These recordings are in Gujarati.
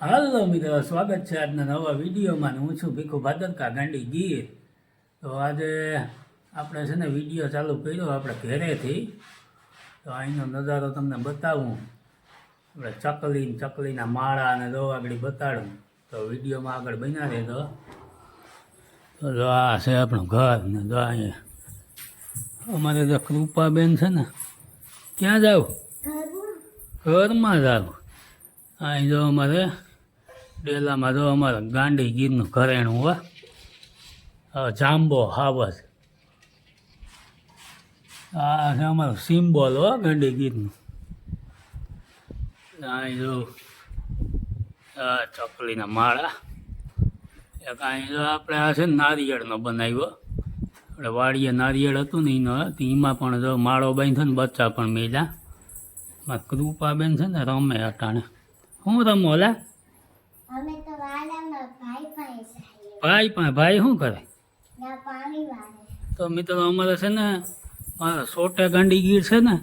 હાલો મિત્રો સ્વાગત છે આજના નવા વિડીયોમાં ને હું છું ભીખુ ભાદરકા ગાંડી ગીર તો આજે આપણે છે ને વીડિયો ચાલુ કર્યો આપણે ઘરેથી. તો અહીંનો નજારો તમને બતાવું. આપણે ચકલી ચકલીના માળા અને દો આગળ બતાડું. તો વિડીયોમાં આગળ બન્યા રહેતો તો જો આ છે આપણું ઘર ને જો અહીંયા અમારે જો કૃપાબેન છે ને ક્યાં જાવ? ઘરમાં જાવ. અહીં જો અમારે ડેલામાં જો અમારે ગાંડી ગીરનું ઘરેણું હો. હવે જાંબો હાવસ આ છે અમારું સિમ્બોલ હો ગાંડી ગીરનું અહીં જો ચકલીના માળા. એક અહીં જો આપણે આ છે નારિયેળનો બનાવ્યો. આપણે વાડીએ નારિયેળ હતું ને એનો એમાં પણ જો માળો બાંધ્યો ને બચ્ચા પણ મેળ્યા કૃપાબેન છે ને રમે અટાણે. હું રમો ઓલા અમે તો વાડામાં ભાઈ પણ ભાઈ શું કરે? ના પાણી વાળે. તો મિત્રો અમારે છે ને સોટે ગાંડી ગીર છે ને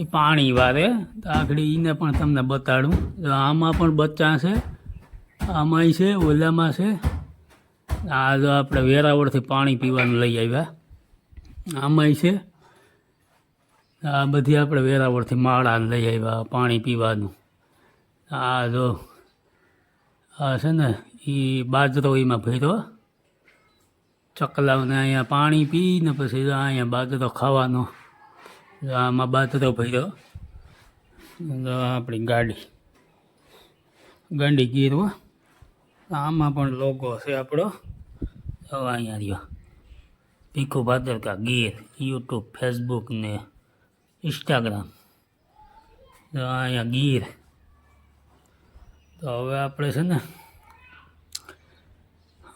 એ પાણી વારે આગળ એને પણ તમને બતાડું. આમાં પણ બચ્ચા છે આમાંય છે ઓલામાં છે. આ જો આપણે વેરાવળથી પાણી પીવાનું લઈ આવ્યા. આમાંય છે. આ બધી આપણે વેરાવળથી માળાને લઈ આવ્યા પાણી પીવાનું. આ જો આ છે ને એ બાજરો એમાં ભર્યો. ચકલાઓને અહીંયા પાણી પીને પછી અહીંયા બાજરો ખાવાનો. આમાં બાજરો ભર્યો. આપણી ગાડી. ગાંડી ગીર આમાં પણ લોગો છે આપણો. અહીંયા રહ્યો. ભીખુ ભાદરકા ગીર યુટ્યુબ ફેસબુક ને ઇન્સ્ટાગ્રામ અહીંયા ગીર. તો હવે આપણે છે ને,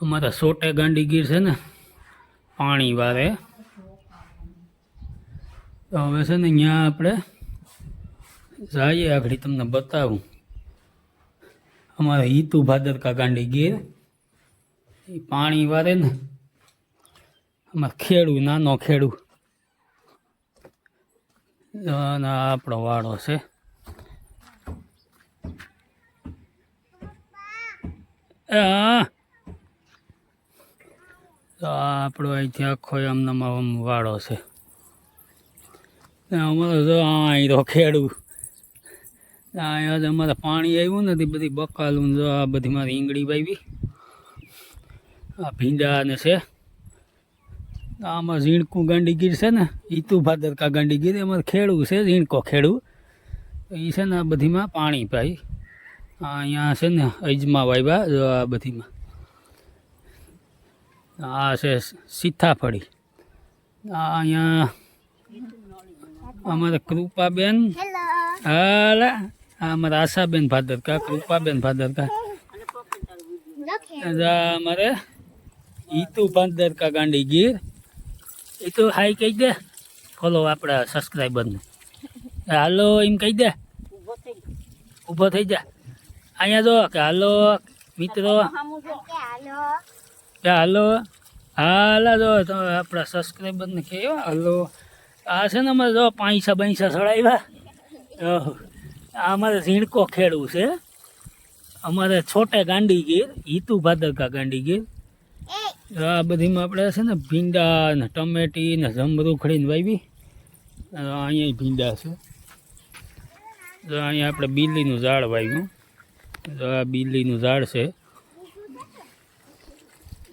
અમારા સોટે ગાંડી ગીર છે ને, પાણી વારે. તો હવે છે ને અહીંયા આપણે જઈએ આગળ, તમને બતાવું. અમારા હિતુ ભાદરકા ગાંડી ગીર એ પાણી વારે ને, અમારે ખેડું, નાનો ખેડું. આપણો વાડો છે આ તો આ આપણો અહીંથી આખો એમનામાં આમ વાળો છે. અમારે જો અહીં તો ખેડું અહીંયા જ અમારે પાણી આવ્યું નથી, બધી બકાલું જો આ બધી મારી ઈંગળી વાવી આ ભીંડાને છે. આમાં ઝીણકું ગાંડીગીર છે ને ઈતુ ભાદરકા ગાંડીગીર, એમાં ખેડું છે, ઝીણકો ખેડું એ છે ને આ બધીમાં પાણી પાઈ અહીંયા છે ને અજમા વાવ્યા જો આ બધીમાં. આ છે સીતાફળી. આ અહીંયા અમારે કૃપાબેન. હેલો હાલા આ અમારા આશાબેન ભાદરકા કૃપાબેન ભાદરકા અમારે ઈતુ ભાદરકા ગાંડી ગીર. એ તો હાઈ કહી દે ફોલો આપણા સબસ્ક્રાઈબરને હાલો એમ કહી દે. ઊભો થઈ જા. અહીંયા જો કે હાલો, મિત્રો. કે હાલો. હાલો જો તો આપણા સબસ્ક્રાઈબરને કહેવા, હાલો. આ છે ને અમારે જો પાંચસા બાંસા આ અમારે ઝીણકો ખેડવું છે. અમારે છોટે ગાંડી ગીર, હિતુ ભાદરકા ગાંડી આ બધીમાં આપણે છે ને ભીંડા ને ટમેટી ને જમરૂ ખડીને વાવી. અહીંયા ભીંડા છે. અહીંયા આપણે બીલીનું ઝાડ વાવ્યું. આ બીલીનું ઝાડ છે.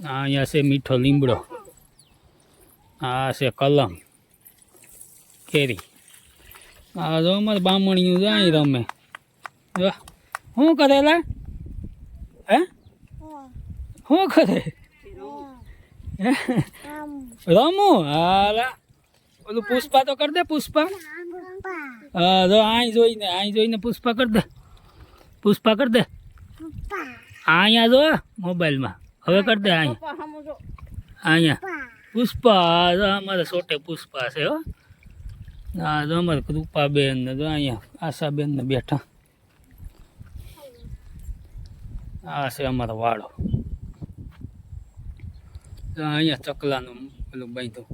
આ અહીંયા છે મીઠો લીમડો. આ છે કલમ. કેરી. આ જો અમારે બામણીયું જાય રમે. જો. શું કરેલા હે? શું કરે? રમું? હાલા ઓલું પુષ્પા તો કર દે પુષ્પા. હા, જો અહીં જોઈને અહીં જોઈને પુષ્પા કર દે. પુષ્પા કર દે. અહીંયા જો મોબાઈલમાં. હવે કર દે અહીંયા. અહીંયા. પુષ્પા. અમારે સોટે પુષ્પા છે હો. આ જો અમારે કૃપાબેન ને જો અહીંયા આશાબેન ને બેઠા. આ છે અમારો વાડો અહીંયા ચકલાનું પેલું બાંધ્યું.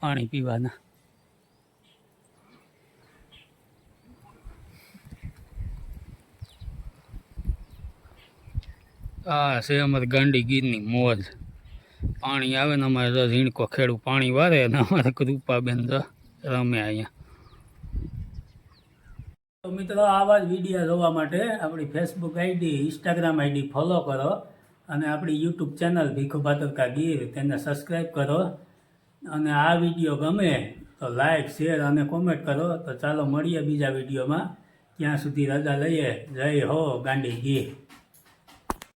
પાણી પીવાના. આ છે અમારે ગાંડી ગીરની મોજ. પાણી આવે ને અમારે તો ઝીણકો ખેડું પાણી વારે ને અમારે કૃપાબેન તો રમે અહીંયા. તો મિત્રો આવા જ વીડિયો જોવા માટે આપણી Facebook ID Instagram ID follow કરો અને આપણી યુટ્યુબ ચેનલ ભીખુ ભાતરકા ગીર તેને સબસ્ક્રાઈબ કરો. અને આ વીડિયો ગમે તો લાઈક શેર અને કોમેન્ટ કરો. તો ચાલો મળીએ બીજા વિડીયોમાં. ત્યાં સુધી રજા લઈએ. જય હો ગાંડી ગીર.